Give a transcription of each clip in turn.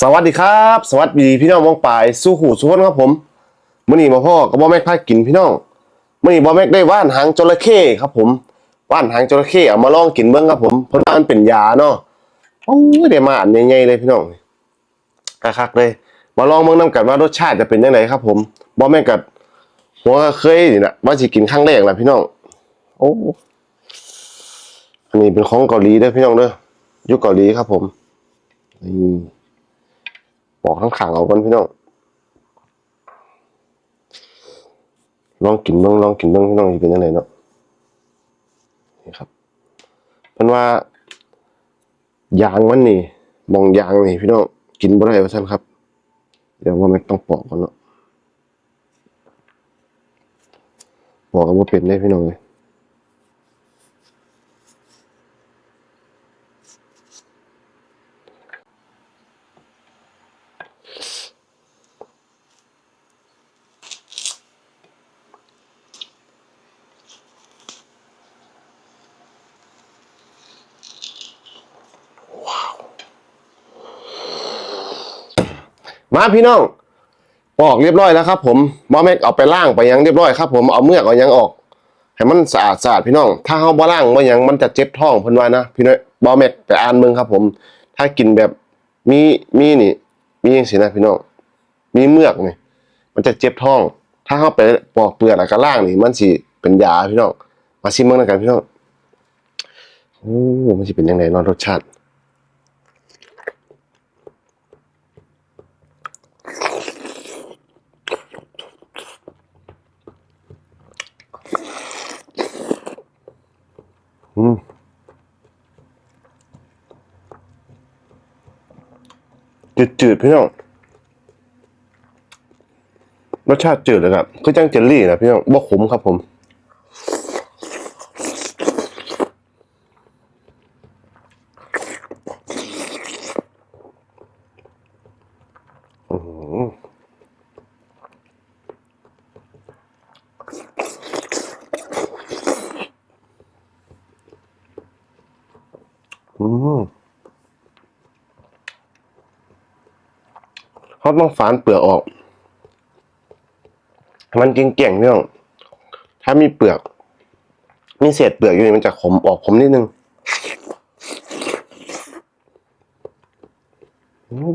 สวัสดีครับ สวัสดีพี่น้องมองปลายสู้หูสู้คนครับผมมื่อนี้มาพ่อกับบ่แม็กพากินพี่น้องมื่อนี้บ่แม็กได้ว่านหางจระเข้ครับผมว่านหางจระเข้เอามาลองกินเบิ่งครับผมเพราะว่ามันเป็นยาเนาะโอ้ยได้มาอันใหญ่ๆเลยพี่น้องคักๆเลย มาลองเบิ่งนํกันว่ารสชาติจะเป็นยังไงครับ ผมบ่แม่กับหัวเคยนี่นะว่าสิกินครั้งแรกแหละพี่น้องโอ้อันนี้เป็นของเกาหลีเด้อพี่น้องเด้อยุคเกาหลีครับผมนี่ บอกข้างขังเอากันพี่น้องลองกินเบิ่งลองกินเบิ่งพี่น้องสิเป็นยังไงเนาะนี่ครับเพิ่นว่ายางมันนี่มองยางนี่พี่น้องกินบ่ได้ว่าซั่นครับ เดี๋ยวว่ามันต้องปอกก่อนเนาะปอกก็บ่าเป็นได้พี่น้องเอ้ย มาพี่น้องปอกเรียบร้อยแล้วครับ ผมบอแม็กเอาไปล่างไปยังเรียบร้อยครับ ผมเอาเมือกเอายังออก ให้มันสะอาดสะอาดพี่น้อง ถ้าเฮาบ่ล่างบ่หยังมันจะเจ็บท้องเพิ่นว่านะพี่น้อยบอแม็กไปอ่านเบิ่งครับ ผม ถ้ากินแบบมีมีนี่มีจังซี่นะพี่น้องมีเมือกนี่มันจะเจ็บท้อง ถ้าเฮาไปปอกเปลือกแล้วก็ล่างนี่ มันสิเป็นยาพี่น้องมาชิมเบิ่งนำกันพี่น้องโอ้มันสิเป็นยังไงนาะรสชาติ อืมจืดๆพี่น้องรสชาติจืดเลยครับคือจังเจลลี่นะพี่น้องบ่ขมครับผม อืม อืมเขาต้องฝานเปลือกออก มันจริงเก่งๆพี่อง ถ้ามีเปลือก มีเศษเปลือกอยู่นี่มันจะขมออกขมนิดนึง อืม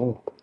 groupe.